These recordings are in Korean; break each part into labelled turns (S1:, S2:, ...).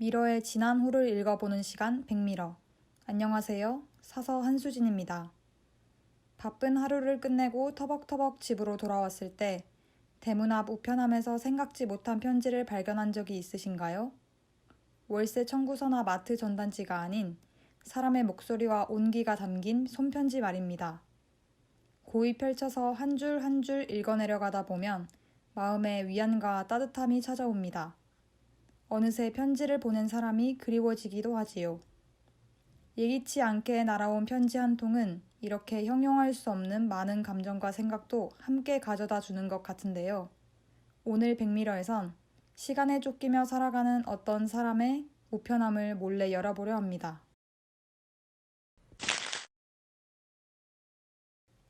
S1: 미러의 지난 호를 읽어보는 시간 백미러. 안녕하세요. 사서 한수진입니다. 바쁜 하루를 끝내고 터벅터벅 집으로 돌아왔을 때 대문 앞 우편함에서 생각지 못한 편지를 발견한 적이 있으신가요? 월세 청구서나 마트 전단지가 아닌 사람의 목소리와 온기가 담긴 손편지 말입니다. 고이 펼쳐서 한 줄 한 줄 읽어내려가다 보면 마음에 위안과 따뜻함이 찾아옵니다. 어느새 편지를 보낸 사람이 그리워지기도 하지요. 예기치 않게 날아온 편지 한 통은 이렇게 형용할 수 없는 많은 감정과 생각도 함께 가져다 주는 것 같은데요. 오늘 백미러에선 시간에 쫓기며 살아가는 어떤 사람의 우편함을 몰래 열어보려 합니다.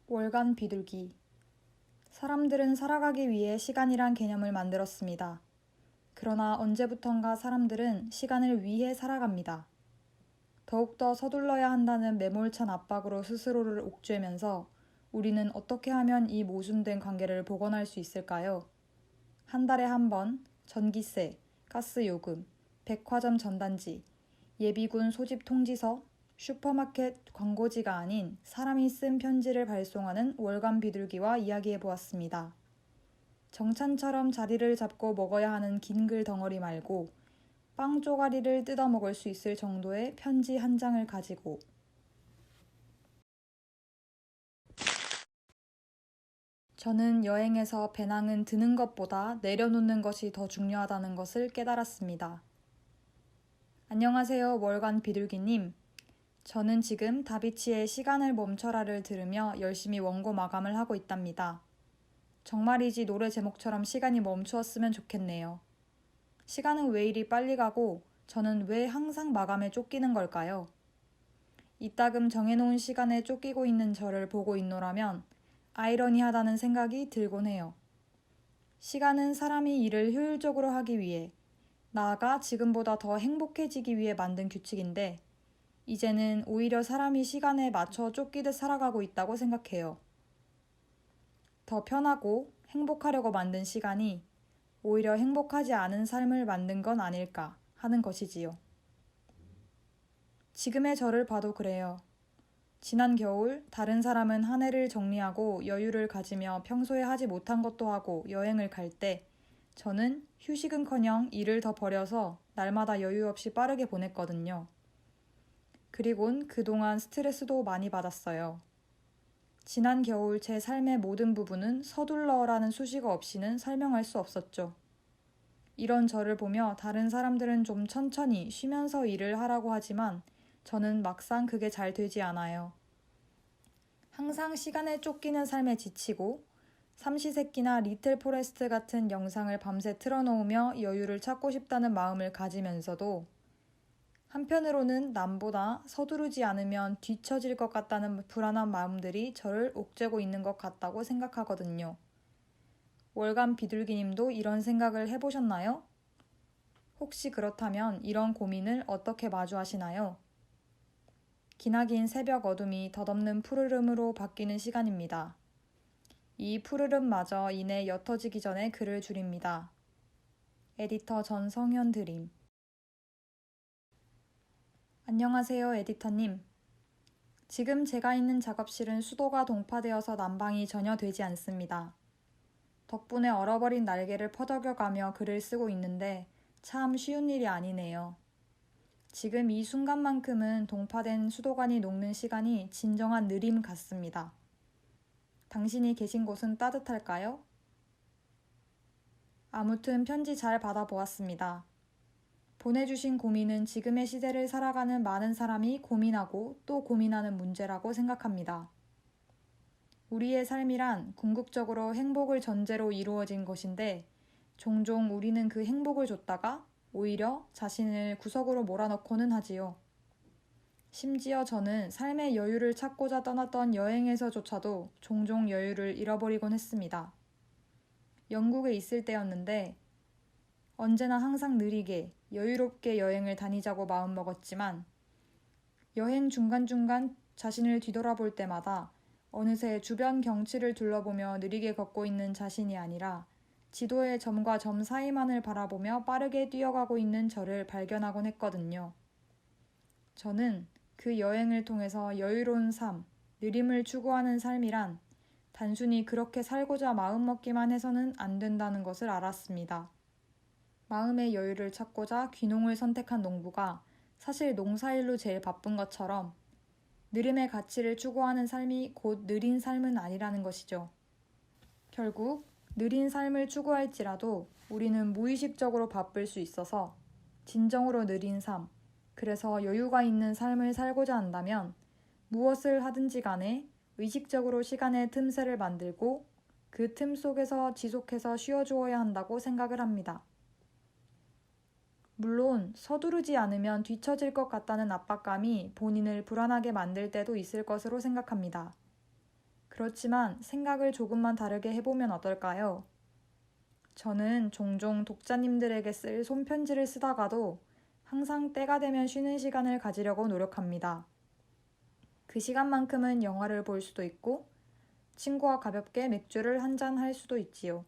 S1: 월간 비둘기 사람들은 살아가기 위해 시간이란 개념을 만들었습니다. 그러나 언제부턴가 사람들은 시간을 위해 살아갑니다. 더욱더 서둘러야 한다는 매몰찬 압박으로 스스로를 옥죄면서 우리는 어떻게 하면 이 모순된 관계를 복원할 수 있을까요? 한 달에 한 번 전기세, 가스 요금, 백화점 전단지, 예비군 소집 통지서, 슈퍼마켓 광고지가 아닌 사람이 쓴 편지를 발송하는 월간 비둘기와 이야기해 보았습니다. 정찬처럼 자리를 잡고 먹어야 하는 긴 글 덩어리 말고 빵 쪼가리를 뜯어 먹을 수 있을 정도의 편지 한 장을 가지고 저는 여행에서 배낭은 드는 것보다 내려놓는 것이 더 중요하다는 것을 깨달았습니다. 안녕하세요, 월간 비둘기님. 저는 지금 다비치의 시간을 멈춰라를 들으며 열심히 원고 마감을 하고 있답니다. 정말이지 노래 제목처럼 시간이 멈추었으면 좋겠네요. 시간은 왜 이리 빨리 가고 저는 왜 항상 마감에 쫓기는 걸까요? 이따금 정해놓은 시간에 쫓기고 있는 저를 보고 있노라면 아이러니하다는 생각이 들곤 해요. 시간은 사람이 일을 효율적으로 하기 위해 나아가 지금보다 더 행복해지기 위해 만든 규칙인데 이제는 오히려 사람이 시간에 맞춰 쫓기듯 살아가고 있다고 생각해요. 더 편하고 행복하려고 만든 시간이 오히려 행복하지 않은 삶을 만든 건 아닐까 하는 것이지요. 지금의 저를 봐도 그래요. 지난 겨울 다른 사람은 한 해를 정리하고 여유를 가지며 평소에 하지 못한 것도 하고 여행을 갈 때 저는 휴식은커녕 일을 더 버려서 날마다 여유 없이 빠르게 보냈거든요. 그리곤 그동안 스트레스도 많이 받았어요. 지난 겨울 제 삶의 모든 부분은 서둘러라는 수식어 없이는 설명할 수 없었죠. 이런 저를 보며 다른 사람들은 좀 천천히 쉬면서 일을 하라고 하지만 저는 막상 그게 잘 되지 않아요. 항상 시간에 쫓기는 삶에 지치고 삼시세끼나 리틀 포레스트 같은 영상을 밤새 틀어놓으며 여유를 찾고 싶다는 마음을 가지면서도 한편으로는 남보다 서두르지 않으면 뒤처질 것 같다는 불안한 마음들이 저를 옥죄고 있는 것 같다고 생각하거든요. 월간 비둘기님도 이런 생각을 해보셨나요? 혹시 그렇다면 이런 고민을 어떻게 마주하시나요? 기나긴 새벽 어둠이 덧없는 푸르름으로 바뀌는 시간입니다. 이 푸르름마저 이내 옅어지기 전에 글을 줄입니다. 에디터 전성현 드림 안녕하세요, 에디터님. 지금 제가 있는 작업실은 수도가 동파되어서 난방이 전혀 되지 않습니다. 덕분에 얼어버린 날개를 퍼덕여가며 글을 쓰고 있는데 참 쉬운 일이 아니네요. 지금 이 순간만큼은 동파된 수도관이 녹는 시간이 진정한 느림 같습니다. 당신이 계신 곳은 따뜻할까요? 아무튼 편지 잘 받아보았습니다. 보내주신 고민은 지금의 시대를 살아가는 많은 사람이 고민하고 또 고민하는 문제라고 생각합니다. 우리의 삶이란 궁극적으로 행복을 전제로 이루어진 것인데 종종 우리는 그 행복을 줬다가 오히려 자신을 구석으로 몰아넣고는 하지요. 심지어 저는 삶의 여유를 찾고자 떠났던 여행에서조차도 종종 여유를 잃어버리곤 했습니다. 영국에 있을 때였는데 언제나 항상 느리게 여유롭게 여행을 다니자고 마음먹었지만 여행 중간중간 자신을 뒤돌아볼 때마다 어느새 주변 경치를 둘러보며 느리게 걷고 있는 자신이 아니라 지도의 점과 점 사이만을 바라보며 빠르게 뛰어가고 있는 저를 발견하곤 했거든요. 저는 그 여행을 통해서 여유로운 삶, 느림을 추구하는 삶이란 단순히 그렇게 살고자 마음먹기만 해서는 안 된다는 것을 알았습니다. 마음의 여유를 찾고자 귀농을 선택한 농부가 사실 농사일로 제일 바쁜 것처럼 느림의 가치를 추구하는 삶이 곧 느린 삶은 아니라는 것이죠. 결국 느린 삶을 추구할지라도 우리는 무의식적으로 바쁠 수 있어서 진정으로 느린 삶, 그래서 여유가 있는 삶을 살고자 한다면 무엇을 하든지 간에 의식적으로 시간의 틈새를 만들고 그 틈 속에서 지속해서 쉬어주어야 한다고 생각을 합니다. 물론 서두르지 않으면 뒤처질 것 같다는 압박감이 본인을 불안하게 만들 때도 있을 것으로 생각합니다. 그렇지만 생각을 조금만 다르게 해보면 어떨까요? 저는 종종 독자님들에게 쓸 손편지를 쓰다가도 항상 때가 되면 쉬는 시간을 가지려고 노력합니다. 그 시간만큼은 영화를 볼 수도 있고 친구와 가볍게 맥주를 한 잔 할 수도 있지요.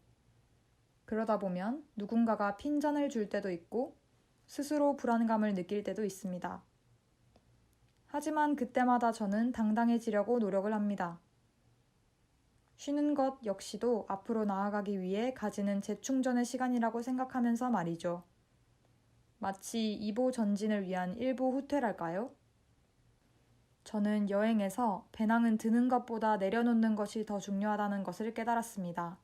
S1: 그러다 보면 누군가가 핀잔을 줄 때도 있고 스스로 불안감을 느낄 때도 있습니다. 하지만 그때마다 저는 당당해지려고 노력을 합니다. 쉬는 것 역시도 앞으로 나아가기 위해 가지는 재충전의 시간이라고 생각하면서 말이죠. 마치 이보 전진을 위한 일부 후퇴랄까요? 저는 여행에서 배낭은 드는 것보다 내려놓는 것이 더 중요하다는 것을 깨달았습니다.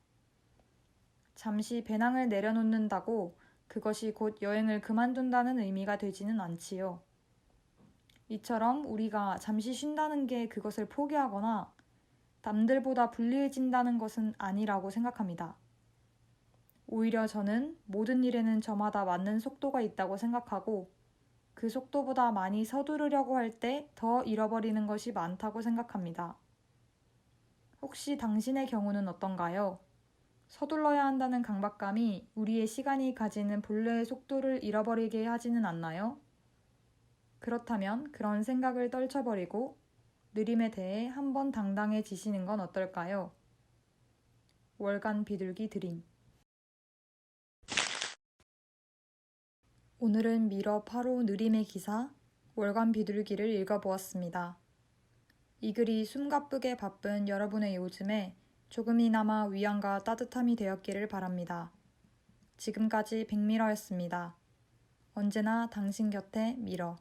S1: 잠시 배낭을 내려놓는다고 그것이 곧 여행을 그만둔다는 의미가 되지는 않지요. 이처럼 우리가 잠시 쉰다는 게 그것을 포기하거나 남들보다 불리해진다는 것은 아니라고 생각합니다. 오히려 저는 모든 일에는 저마다 맞는 속도가 있다고 생각하고 그 속도보다 많이 서두르려고 할 때 더 잃어버리는 것이 많다고 생각합니다. 혹시 당신의 경우는 어떤가요? 서둘러야 한다는 강박감이 우리의 시간이 가지는 본래의 속도를 잃어버리게 하지는 않나요? 그렇다면 그런 생각을 떨쳐버리고 느림에 대해 한번 당당해지시는 건 어떨까요? 월간 비둘기 드림 오늘은 미러 8호 느림의 기사 월간 비둘기를 읽어보았습니다. 이 글이 숨가쁘게 바쁜 여러분의 요즘에 조금이나마 위안과 따뜻함이 되었기를 바랍니다. 지금까지 백미러였습니다. 언제나 당신 곁에 미러.